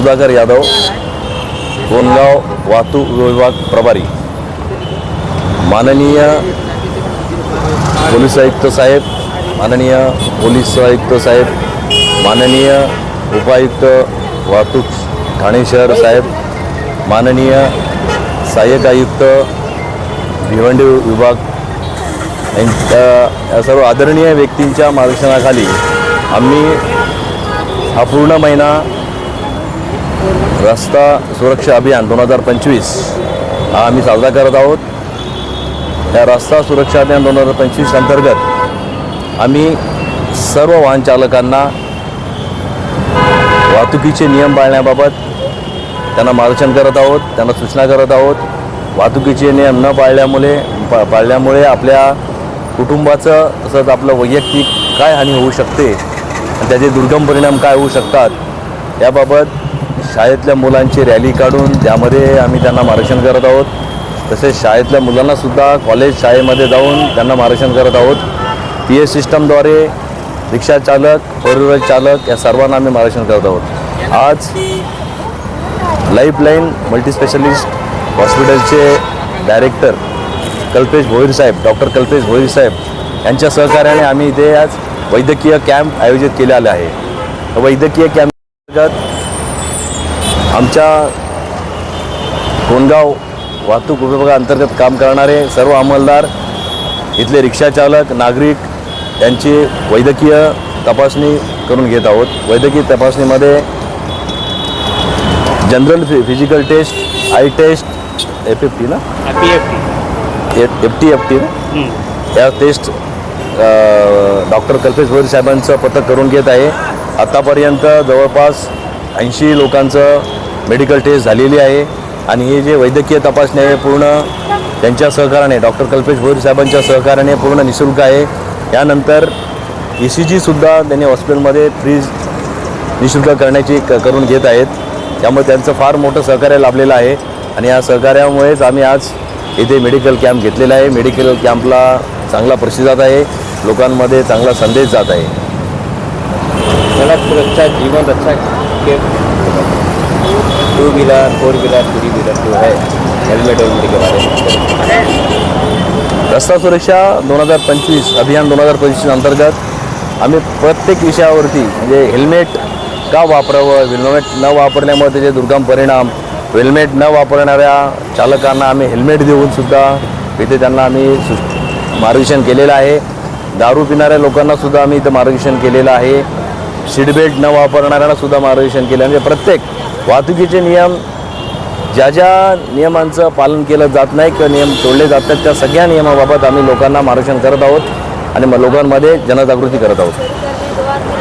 सुधाकर यादव कोनगाव वाहतूक विभाग प्रभारी माननीय पोलीस आयुक्त साहेब माननीय पोलीस आयुक्त साहेब माननीय उपायुक्त वाहतूक ठाणे शहर साहेब माननीय सहाय्यक आयुक्त भिवंडी विभाग यांच्या या सर्व आदरणीय व्यक्तींच्या मार्गदर्शनाखाली आम्ही हा पूर्ण महिना रस्ता सुरक्षा अभियान दोन हजार पंचवीस. हा आम्ही साजरा करत आहोत. या रस्ता सुरक्षा अभियान दोन हजार पंचवीस अंतर्गत आम्ही सर्व वाहन चालकांना वाहतुकीचे नियम पाळण्याबाबत त्यांना मार्गदर्शन करत आहोत त्यांना सूचना करत आहोत. वाहतुकीचे नियम न पाळल्यामुळे पा पाळल्यामुळे आपल्या कुटुंबाचं तसंच आपलं वैयक्तिक काय हानी होऊ शकते आणि त्याचे दुर्गम परिणाम काय होऊ शकतात याबाबत शाळेतल्या मुलांची रॅली काढून त्यामध्ये आम्ही त्यांना मार्गदर्शन करत आहोत. तसेच शाळेतल्या मुलांनासुद्धा कॉलेज शाळेमध्ये जाऊन त्यांना मार्गदर्शन करत आहोत. पी एस सिस्टमद्वारे रिक्षा चालक फोर व्हीलर चालक या सर्वांना आम्ही मार्गदर्शन करत आहोत. आज लाईफलाईन मल्टीस्पेशलिस्ट हॉस्पिटलचे डायरेक्टर कल्पेश भोईर साहेब डॉक्टर कल्पेश भोईर साहेब यांच्या सहकार्याने आम्ही इथे आज वैद्यकीय कॅम्प आयोजित केलेले आहे. वैद्यकीय कॅम्प अंतर्गत आमच्या कोणगाव वाहतूक विभागाअंतर्गत काम करणारे सर्व अंमलदार इथले रिक्षाचालक नागरिक यांची वैद्यकीय तपासणी करून घेत आहोत. वैद्यकीय तपासणीमध्ये जनरल फि physical test eye test F F T ना? F T F T F T ना? या टेस्ट डॉक्टर कल्पेश भोईर साहेबांचं पथक करून घेत आहे. आत्तापर्यंत जवळपास ऐंशी लोकांचं मेडिकल टेस्ट झालेली आहे. आणि हे जे वैद्यकीय तपासणी आहे पूर्ण त्यांच्या सहकार्याने डॉक्टर कल्पेश भोईर साहेबांच्या सहकार्याने पूर्ण निशुल्क आहे. यानंतर ई सी जीसुद्धा त्यांनी हॉस्पिटलमध्ये फ्री निशुल्क करण्याची क करून घेत आहेत. त्यामुळे त्यांचं फार मोठं सहकार्य लाभलेलं आहे. आणि या सहकार्यामुळेच आम्ही आज इथे मेडिकल कॅम्प घेतलेला आहे. मेडिकल कॅम्पला चांगला प्रतिसाद आहे. लोकांमध्ये चांगला संदेश जात आहे. सड़क सुरक्षा जीवन रक्षा two wheeler four wheeler three wheeler जो है हेलमेट वेलमेट के बारे में रस्ता सुरक्षा दोन हजार पंचवीस अभियान दोन हजार पंचवीस अंतर्गत. आम्ही प्रत्येक विषयावरती म्हणजे हेल्मेट का वापरावं हेल्मेट न वापरण्यामुळे त्याचे दुर्गम परिणाम हेल्मेट न वापरणाऱ्या चालकांना आम्ही हेल्मेट देऊनसुद्धा इथे त्यांना आम्ही मार्गदर्शन केलेलं आहे. दारू पिणाऱ्या लोकांनासुद्धा आम्ही इथं मार्गदर्शन केलेलं आहे. सीट बेल्ट न वापरणाऱ्यांना सुद्धा मार्गदर्शन केलं. म्हणजे प्रत्येक वाहतुकीचे नियम ज्या ज्या नियमांचं पालन केलं जात नाही किंवा नियम तोडले जातात त्या सगळ्या नियमाबाबत आम्ही लोकांना मार्गदर्शन करत आहोत आणि मग लोकांमध्ये जनजागृती करत आहोत.